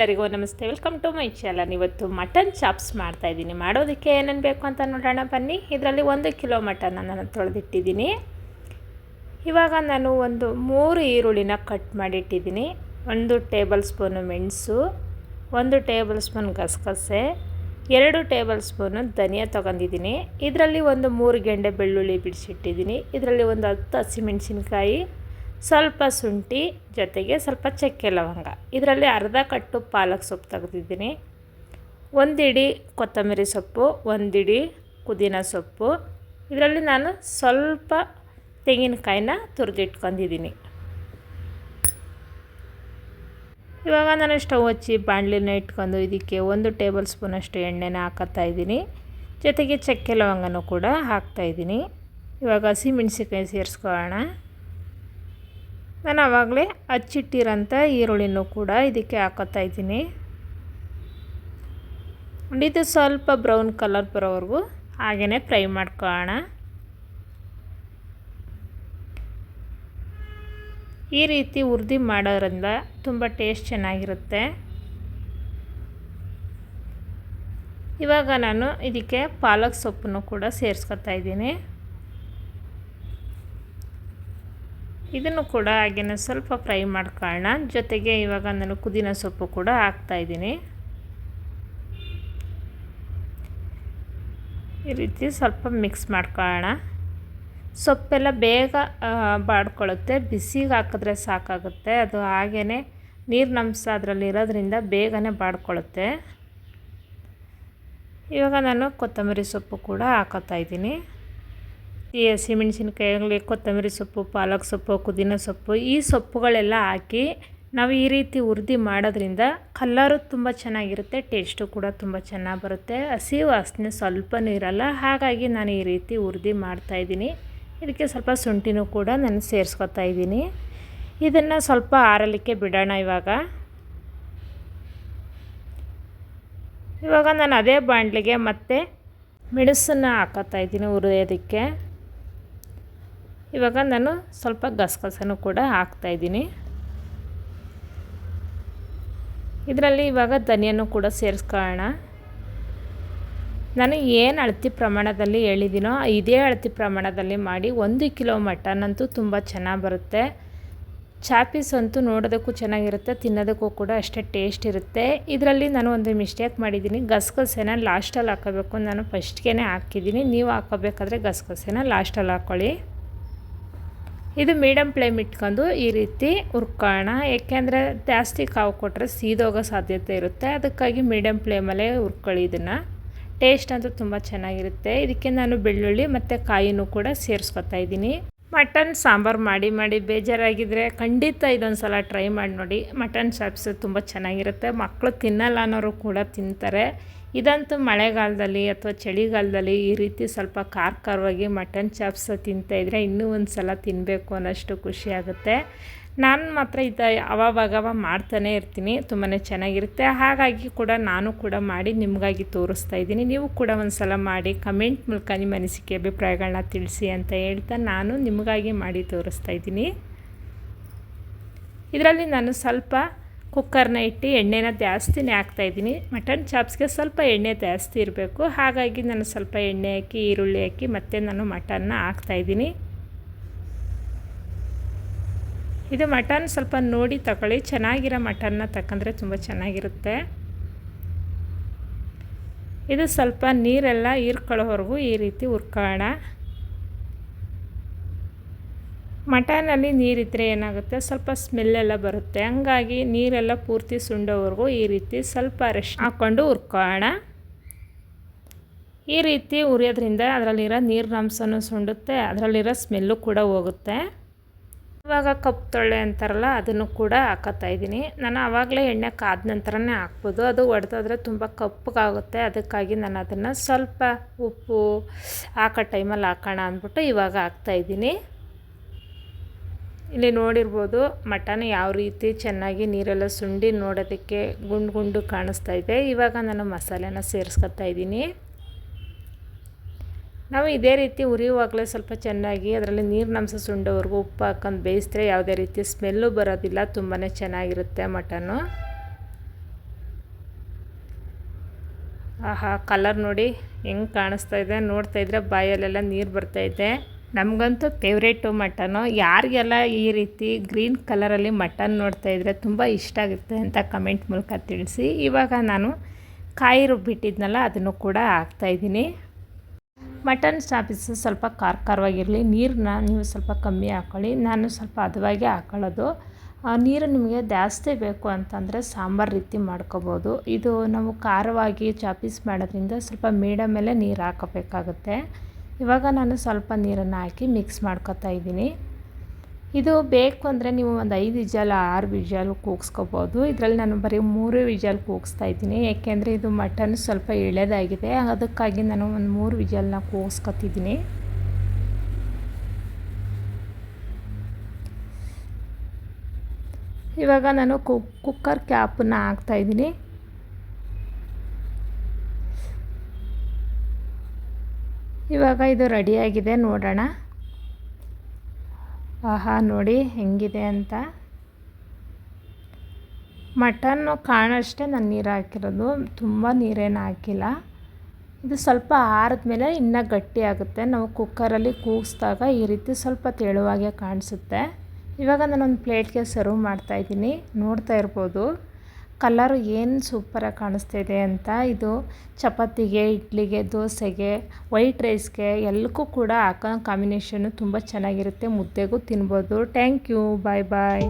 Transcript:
ಎಲ್ಲರಿಗೂ ನಮಸ್ತೆ. Welcome to my channel ಇವತ್ತು ಮಟನ್ ಚಾಪ್ಸ್ ಮಾಡ್ತಾ ಇದ್ದೀನಿ. ಮಾಡೋದಕ್ಕೆ ಏನೇನು ಬೇಕು ಅಂತ ನೋಡೋಣ ಬನ್ನಿ. ಇದರಲ್ಲಿ ಒಂದು ಕಿಲೋ ಮಟನ್ ನಾನು ತೊಳೆದಿಟ್ಟಿದ್ದೀನಿ. ಇವಾಗ ನಾನು ಒಂದು ಮೂರು ಈರುಳ್ಳಿನ ಕಟ್ ಮಾಡಿಟ್ಟಿದ್ದೀನಿ. ಒಂದು ಟೇಬಲ್ ಸ್ಪೂನು ಮೆಣಸು, ಒಂದು ಟೇಬಲ್ ಸ್ಪೂನ್ ಗಸಗಸೆ, ಎರಡು ಟೇಬಲ್ ಸ್ಪೂನು ಧನಿಯಾ ತೊಗೊಂಡಿದ್ದೀನಿ. ಇದರಲ್ಲಿ ಒಂದು ಮೂರು ಗೆಂಡೆ ಬೆಳ್ಳುಳ್ಳಿ ಬಿಡಿಸಿಟ್ಟಿದ್ದೀನಿ. ಇದರಲ್ಲಿ ಒಂದು ಹತ್ತು ಹಸಿಮೆಣಸಿನ್ಕಾಯಿ ಸ್ವಲ್ಪ ಶುಂಠಿ ಜೊತೆಗೆ ಸ್ವಲ್ಪ ಚಕ್ಕೆ ಲವಂಗ. ಇದರಲ್ಲಿ ಅರ್ಧ ಕಟ್ಟು ಪಾಲಕ್ ಸೊಪ್ಪು ತೆಗೆದಿದ್ದೀನಿ. ಒಂದಿಡಿ ಕೊತ್ತಂಬರಿ ಸೊಪ್ಪು, ಒಂದಿಡಿ ಪುದೀನ ಸೊಪ್ಪು. ಇದರಲ್ಲಿ ನಾನು ಸ್ವಲ್ಪ ತೆಂಗಿನಕಾಯಿನ ತುರಿದಿಟ್ಕೊಂಡಿದ್ದೀನಿ. ಇವಾಗ ನಾನು ಸ್ಟವ್ ಹಚ್ಚಿ ಬಾಣಲಿನ ಇಟ್ಕೊಂಡು ಇದಕ್ಕೆ ಒಂದು ಟೇಬಲ್ ಸ್ಪೂನಷ್ಟು ಎಣ್ಣೆನ ಹಾಕತ್ತಾ ಇದ್ದೀನಿ. ಜೊತೆಗೆ ಚಕ್ಕೆ ಲವಂಗನೂ ಕೂಡ ಹಾಕ್ತಾಯಿದ್ದೀನಿ ಇವಾಗ ಹಸಿ ಮೆಣಸಿನ್ಕಾಯಿ ಸೇರಿಸ್ಕೊಳ್ಳೋಣ. ನಾನು ಆವಾಗಲೇ ಹಚ್ಚಿಟ್ಟಿರೋಂಥ ಈರುಳ್ಳಿನೂ ಕೂಡ ಇದಕ್ಕೆ ಹಾಕೋತಾ ಇದ್ದೀನಿ. ಇದು ಸ್ವಲ್ಪ ಬ್ರೌನ್ ಕಲರ್ ಬರೋವರೆಗೂ ಹಾಗೆಯೇ ಫ್ರೈ ಮಾಡ್ಕೊಳ್ಳೋಣ. ಈ ರೀತಿ ಉರ್ದಿ ಮಾಡೋದ್ರಿಂದ ತುಂಬ ಟೇಸ್ಟ್ ಚೆನ್ನಾಗಿರುತ್ತೆ. ಇವಾಗ ನಾನು ಇದಕ್ಕೆ ಪಾಲಕ್ ಸೊಪ್ಪನ್ನು ಕೂಡ ಸೇರಿಸ್ಕೊತಾ ಇದ್ದೀನಿ. ಇದನ್ನು ಕೂಡ ಹಾಗೆಯೇ ಸ್ವಲ್ಪ ಫ್ರೈ ಮಾಡ್ಕೊಳ್ಳೋಣ. ಜೊತೆಗೆ ಇವಾಗ ನಾನು ಪುದೀನ ಸೊಪ್ಪು ಕೂಡ ಹಾಕ್ತಾಯಿದ್ದೀನಿ ಈ ರೀತಿ ಸ್ವಲ್ಪ ಮಿಕ್ಸ್ ಮಾಡ್ಕೊಳ್ಳೋಣ. ಸೊಪ್ಪೆಲ್ಲ ಬೇಗ ಬಾಡ್ಕೊಳ್ಳುತ್ತೆ. ಬಿಸಿಗೆ ಹಾಕಿದ್ರೆ ಸಾಕಾಗುತ್ತೆ. ಅದು ಹಾಗೇ ನೀರಿನಂಶ ಅದರಲ್ಲಿ ಇರೋದ್ರಿಂದ ಬೇಗನೆ ಬಾಡ್ಕೊಳ್ಳುತ್ತೆ. ಇವಾಗ ನಾನು ಕೊತ್ತಂಬರಿ ಸೊಪ್ಪು ಕೂಡ ಹಾಕೋತಾ ಇದ್ದೀನಿ. ಈ ಹಸಿಮೆಣ್ಸಿನ್ಕಾಯಿ ಕೊತ್ತಂಬರಿ ಸೊಪ್ಪು, ಪಾಲಕ್ ಸೊಪ್ಪು, ಪುದೀನ ಸೊಪ್ಪು ಈ ಸೊಪ್ಪುಗಳೆಲ್ಲ ಹಾಕಿ ನಾವು ಈ ರೀತಿ ಹುರಿದು ಮಾಡೋದ್ರಿಂದ ಕಲ್ಲರು ತುಂಬ ಚೆನ್ನಾಗಿರುತ್ತೆ, ಟೇಸ್ಟು ಕೂಡ ತುಂಬ ಚೆನ್ನಾಗಿ ಬರುತ್ತೆ. ಹಸಿ ವಾಸನೆ ಸ್ವಲ್ಪನೂ ಇರಲ್ಲ ಹಾಗಾಗಿ ನಾನು ಈ ರೀತಿ ಹುರಿದು ಮಾಡ್ತಾಯಿದ್ದೀನಿ ಇದಕ್ಕೆ ಸ್ವಲ್ಪ ಶುಂಠಿನೂ ಕೂಡ ನಾನು ಸೇರಿಸ್ಕೊತಾ ಇದ್ದೀನಿ. ಇದನ್ನು ಸ್ವಲ್ಪ ಆರಲಿಕ್ಕೆ ಬಿಡೋಣ ಇವಾಗ. ಇವಾಗ ನಾನು ಅದೇ ಬಾಣಲಿಗೆ ಮತ್ತೆ ಮೆಣಸನ್ನು ಹಾಕೋತಾ ಇದ್ದೀನಿ ಹುರಿಯೋದಕ್ಕೆ ಇವಾಗ ನಾನು ಸ್ವಲ್ಪ ಗಸಗಸನೂ ಕೂಡ ಹಾಕ್ತಾಯಿದ್ದೀನಿ ಇದರಲ್ಲಿ ಇವಾಗ ಧನಿಯನ್ನು ಕೂಡ ಸೇರಿಸ್ಕೊಳ್ಳೋಣ. ನಾನು ಏನು ಅಳತಿ ಪ್ರಮಾಣದಲ್ಲಿ ಹೇಳಿದ್ದೀನೋ ಇದೇ ಅಳತಿ ಪ್ರಮಾಣದಲ್ಲಿ ಮಾಡಿ ಒಂದು ಕಿಲೋ ಅಂತೂ ತುಂಬ ಚೆನ್ನಾಗಿ ಬರುತ್ತೆ. ಚಾಪೀಸ್ ಅಂತೂ ನೋಡೋದಕ್ಕೂ ಚೆನ್ನಾಗಿರುತ್ತೆ, ತಿನ್ನೋದಕ್ಕೂ ಕೂಡ ಅಷ್ಟೇ ಟೇಸ್ಟ್ ಇರುತ್ತೆ. ಇದರಲ್ಲಿ ನಾನು ಒಂದು ಮಿಸ್ಟೇಕ್ ಮಾಡಿದ್ದೀನಿ ಗಸಗಸೆನ ಲಾಸ್ಟಲ್ಲಿ ಹಾಕೋಬೇಕು. ನಾನು ಫಸ್ಟ್ಗೆ ಹಾಕಿದ್ದೀನಿ, ನೀವು ಹಾಕೋಬೇಕಾದ್ರೆ ಗಸಗಸೆನ ಲಾಸ್ಟಲ್ಲಿ ಹಾಕ್ಕೊಳ್ಳಿ ಇದು ಮೀಡಿಯಮ್ ಫ್ಲೇಮ್ ಇಟ್ಕೊಂಡು ಈ ರೀತಿ ಹುರ್ಕೊಳ್ಳೋಣ. ಯಾಕೆಂದರೆ ಜಾಸ್ತಿ ಕಾವು ಕೊಟ್ಟರೆ ಸೀದೋಗೋ ಸಾಧ್ಯತೆ ಇರುತ್ತೆ. ಅದಕ್ಕಾಗಿ ಮೀಡಿಯಮ್ ಫ್ಲೇಮಲ್ಲೇ ಹುರ್ಕೊಳ್ಳಿ ಇದನ್ನು. ಟೇಸ್ಟ್ ಅಂತೂ ತುಂಬ ಚೆನ್ನಾಗಿರುತ್ತೆ. ಇದಕ್ಕೆ ನಾನು ಬೆಳ್ಳುಳ್ಳಿ ಮತ್ತು ಕಾಯಿನೂ ಕೂಡ ಸೇರಿಸ್ಕೊತಾ ಇದ್ದೀನಿ. ಮಟನ್ ಸಾಂಬಾರು ಮಾಡಿ ಮಾಡಿ ಬೇಜಾರಾಗಿದ್ದರೆ ಖಂಡಿತ ಇದೊಂದು ಸಲ ಟ್ರೈ ಮಾಡಿ ನೋಡಿ. ಮಟನ್ ಸಾಪ್ಸ್ ತುಂಬ ಚೆನ್ನಾಗಿರುತ್ತೆ. ಮಕ್ಕಳು ತಿನ್ನಲ್ಲ ಅನ್ನೋರು ಕೂಡ ತಿಂತಾರೆ. ಇದಂತೂ ಮಳೆಗಾಲದಲ್ಲಿ ಅಥವಾ ಚಳಿಗಾಲದಲ್ಲಿ ಈ ರೀತಿ ಸ್ವಲ್ಪ ಖಾರ ಖಾರವಾಗಿ ಮಟನ್ ಚಾಪ್ಸ್ ತಿಂತಾಯಿದ್ರೆ ಇನ್ನೂ ಒಂದು ಸಲ ತಿನ್ನಬೇಕು ಅನ್ನೋಷ್ಟು ಖುಷಿಯಾಗುತ್ತೆ ನಾನು ಮಾತ್ರ ಇದು ಅವಾಗವಾಗ ಮಾಡ್ತಾನೆ ಇರ್ತೀನಿ ತುಂಬಾ ಚೆನ್ನಾಗಿರುತ್ತೆ. ಹಾಗಾಗಿ ಕೂಡ ನಾನು ಕೂಡ ಮಾಡಿ ನಿಮಗಾಗಿ ತೋರಿಸ್ತಾ ಇದ್ದೀನಿ. ನೀವು ಕೂಡ ಒಂದು ಸಲ ಮಾಡಿ ಕಮೆಂಟ್ ಮೂಲಕ ನಿಮ್ಮ ಅನಿಸಿಕೆ ಅಭಿಪ್ರಾಯಗಳನ್ನ ತಿಳಿಸಿ ಅಂತ ಹೇಳ್ತಾ ನಾನು ನಿಮಗಾಗಿ ಮಾಡಿ ತೋರಿಸ್ತಾ ಇದ್ದೀನಿ. ಇದರಲ್ಲಿ ನಾನು ಸ್ವಲ್ಪ ಕುಕ್ಕರ್ನ ಇಟ್ಟು ಎಣ್ಣೆನ ಜಾಸ್ತಿನೇ ಹಾಕ್ತಾಯಿದ್ದೀನಿ ಮಟನ್ ಚಾಪ್ಸ್ಗೆ ಸ್ವಲ್ಪ ಎಣ್ಣೆ ಜಾಸ್ತಿ ಇರಬೇಕು. ಹಾಗಾಗಿ ನಾನು ಸ್ವಲ್ಪ ಎಣ್ಣೆ ಹಾಕಿ, ಈರುಳ್ಳಿ ಹಾಕಿ ಮತ್ತೆ ನಾನು ಮಟನ್ನ ಹಾಕ್ತಾಯಿದ್ದೀನಿ ಇದು ಮಟನ್ ಸ್ವಲ್ಪ ನೋಡಿ ತಗೊಳ್ಳಿ. ಚೆನ್ನಾಗಿರೋ ಮಟನ್ನ ತಗೊಂಡ್ರೆ ತುಂಬ ಚೆನ್ನಾಗಿರುತ್ತೆ. ಇದು ಸ್ವಲ್ಪ ನೀರೆಲ್ಲ ಹೀರ್ಕೊಳ್ಳೋವರೆಗೂ ಈ ರೀತಿ ಹುರ್ಕೊಳ್ಳೋಣ. ಮಟನಲ್ಲಿ ನೀರಿದ್ದರೆ ಏನಾಗುತ್ತೆ? ಸ್ವಲ್ಪ ಸ್ಮೆಲ್ಲೆಲ್ಲ ಬರುತ್ತೆ. ಹಂಗಾಗಿ ನೀರೆಲ್ಲ ಪೂರ್ತಿ ಸುಂಡೋವರೆಗೂ ಈ ರೀತಿ ಸ್ವಲ್ಪ ರೆಸ್ಟ್ ಹಾಕ್ಕೊಂಡು ಹುರ್ಕೋಣ. ಈ ರೀತಿ ಉರಿಯೋದ್ರಿಂದ ಅದರಲ್ಲಿರೋ ನೀರಿನ ಅಂಶನೂ ಸುಂಡುತ್ತೆ, ಅದರಲ್ಲಿರೋ ಸ್ಮೆಲ್ಲು ಕೂಡ ಹೋಗುತ್ತೆ. ಇವಾಗ ಕಪ್ಪು ತೊಳ್ಳೆ ಅಂತಾರಲ್ಲ, ಅದನ್ನು ಕೂಡ ಹಾಕೋತಾ ಇದ್ದೀನಿ. ನಾನು ಆವಾಗಲೇ ಎಣ್ಣೆ ಕಾದ ನಂತರನೇ ಹಾಕ್ಬೋದು. ಅದು ಒಡೆದಾದ್ರೆ ತುಂಬ ಕಪ್ಪಗಾಗುತ್ತೆ. ಅದಕ್ಕಾಗಿ ನಾನು ಅದನ್ನು ಸ್ವಲ್ಪ ಉಪ್ಪು ಹಾಕೋ ಟೈಮಲ್ಲಿ ಹಾಕೋಣ ಅಂದ್ಬಿಟ್ಟು ಇವಾಗ ಹಾಕ್ತಾಯಿದ್ದೀನಿ ಇಲ್ಲಿ ನೋಡಿರ್ಬೋದು ಮಟನ್ ಯಾವ ರೀತಿ ಚೆನ್ನಾಗಿ ನೀರೆಲ್ಲ ಸುಂಡಿ ನೋಡೋದಕ್ಕೆ ಗುಂಡು ಗುಂಡು ಕಾಣಿಸ್ತಾ ಇದೆ. ಇವಾಗ ನಾನು ಮಸಾಲೆನ ಸೇರಿಸ್ಕೊತಾ ಇದ್ದೀನಿ. ನಾವು ಇದೇ ರೀತಿ ಉರಿಯುವಾಗಲೇ ಸ್ವಲ್ಪ ಚೆನ್ನಾಗಿ ಅದರಲ್ಲಿ ನೀರಿನಂಶ ಸುಂಡೋವರೆಗೂ ಉಪ್ಪು ಹಾಕೊಂಡು ಬೇಯಿಸಿದ್ರೆ ಯಾವುದೇ ರೀತಿ ಸ್ಮೆಲ್ಲು ಬರೋದಿಲ್ಲ ತುಂಬಾ ಚೆನ್ನಾಗಿರುತ್ತೆ ಮಟನು. ಆಹಾ, ಕಲರ್ ನೋಡಿ ಹೆಂಗೆ ಕಾಣಿಸ್ತಾ ಇದೆ. ನೋಡ್ತಾ ಇದ್ರೆ ಬಾಯಲ್ಲೆಲ್ಲ ನೀರು ಬರ್ತಾ ಇದೆ. ನಮಗಂತೂ ಫೇವ್ರೇಟು ಮಟನು. ಯಾರಿಗೆಲ್ಲ ಈ ರೀತಿ ಗ್ರೀನ್ ಕಲರಲ್ಲಿ ಮಟನ್ ನೋಡ್ತಾ ಇದ್ದರೆ ತುಂಬ ಇಷ್ಟ ಆಗುತ್ತೆ ಅಂತ ಕಮೆಂಟ್ ಮೂಲಕ ತಿಳಿಸಿ. ಇವಾಗ ನಾನು ಕಾಯಿ ರುಬ್ಬಿಟ್ಟಿದ್ನಲ್ಲ, ಅದನ್ನು ಕೂಡ ಹಾಕ್ತಾಯಿದ್ದೀನಿ ಮಟನ್ ಸ್ಟಾಪಿಸ್ ಸ್ವಲ್ಪ ಖಾರ ಖಾರವಾಗಿರಲಿ ನೀರನ್ನ ನೀವು ಸ್ವಲ್ಪ ಕಮ್ಮಿ ಹಾಕ್ಕೊಳ್ಳಿ ನಾನು ಸ್ವಲ್ಪ ಹದವಾಗಿ ಹಾಕೊಳ್ಳೋದು. ನೀರು ನಿಮಗೆ ಜಾಸ್ತಿ ಬೇಕು ಅಂತಂದರೆ ಸಾಂಬಾರು ರೀತಿ ಮಾಡ್ಕೋಬೋದು. ಇದು ನಾವು ಖಾರವಾಗಿ ಚಾಪೀಸ್ ಮಾಡೋದ್ರಿಂದ ಸ್ವಲ್ಪ ಮೀಡಿಯಮಲ್ಲೇ ನೀರು ಹಾಕೋಬೇಕಾಗುತ್ತೆ. ಇವಾಗ ನಾನು ಸ್ವಲ್ಪ ನೀರನ್ನು ಹಾಕಿ ಮಿಕ್ಸ್ ಮಾಡ್ಕೊತಾ ಇದ್ದೀನಿ. ಇದು ಬೇಕು ಅಂದರೆ ನೀವು ಒಂದು ಐದು ವಿಜಲ್, ಆರು ವಿಜಲ್ ಕೂಗಿಸ್ಕೋಬೋದು. ಇದರಲ್ಲಿ ನಾನು ಬರೀ ಮೂರು ವಿಜಲ್ ಕೂಗಿಸ್ತಾ ಇದ್ದೀನಿ. ಏಕೆಂದರೆ ಇದು ಮಟನ್ ಸ್ವಲ್ಪ ಎಳೆದಾಗಿದೆ ಅದಕ್ಕಾಗಿ ನಾನು ಒಂದು ಮೂರು ವಿಜಲ್ನ ಕೂಗಿಸ್ಕೊತಿದ್ದೀನಿ. ಇವಾಗ ನಾನು ಕುಕ್ಕರ್ ಕ್ಯಾಪನ್ನು ಹಾಕ್ತಾಯಿದ್ದೀನಿ ಇವಾಗ ಇದು ರೆಡಿಯಾಗಿದೆ ನೋಡೋಣ. ಆಹಾ, ನೋಡಿ ಹೆಂಗಿದೆ ಅಂತ. ಮಟನ್ನು ಕಾಣಷ್ಟೇ ನಾನು ನೀರು ಹಾಕಿರೋದು, ತುಂಬ ನೀರೇನು ಹಾಕಿಲ್ಲ. ಇದು ಸ್ವಲ್ಪ ಆರಿದ ಮೇಲೆ ಇನ್ನೂ ಗಟ್ಟಿ ಆಗುತ್ತೆ. ನಾವು ಕುಕ್ಕರಲ್ಲಿ ಕೂಗಿಸಿದಾಗ ಈ ರೀತಿ ಸ್ವಲ್ಪ ತೆಳುವಾಗೆ ಕಾಣಿಸುತ್ತೆ. ಇವಾಗ ನಾನೊಂದು ಪ್ಲೇಟ್ಗೆ ಸರ್ವ್ ಮಾಡ್ತಾಯಿದ್ದೀನಿ ನೋಡ್ತಾ ಇರ್ಬೋದು. ಕಲರು ಏನು ಸೂಪರಾಗಿ ಕಾಣಿಸ್ತಾ ಇದೆ ಅಂತ ಇದು ಚಪಾತಿಗೆ, ಇಡ್ಲಿಗೆ, ದೋಸೆಗೆ ವೈಟ್ ರೈಸ್ಗೆ ಎಲ್ಲಕ್ಕೂ ಕೂಡ ಹಾಕೋ ಕಾಂಬಿನೇಷನ್ನು ತುಂಬ ಚೆನ್ನಾಗಿರುತ್ತೆ. ಮುದ್ದೆಗೂ ತಿನ್ಬೋದು. Thank you bye bye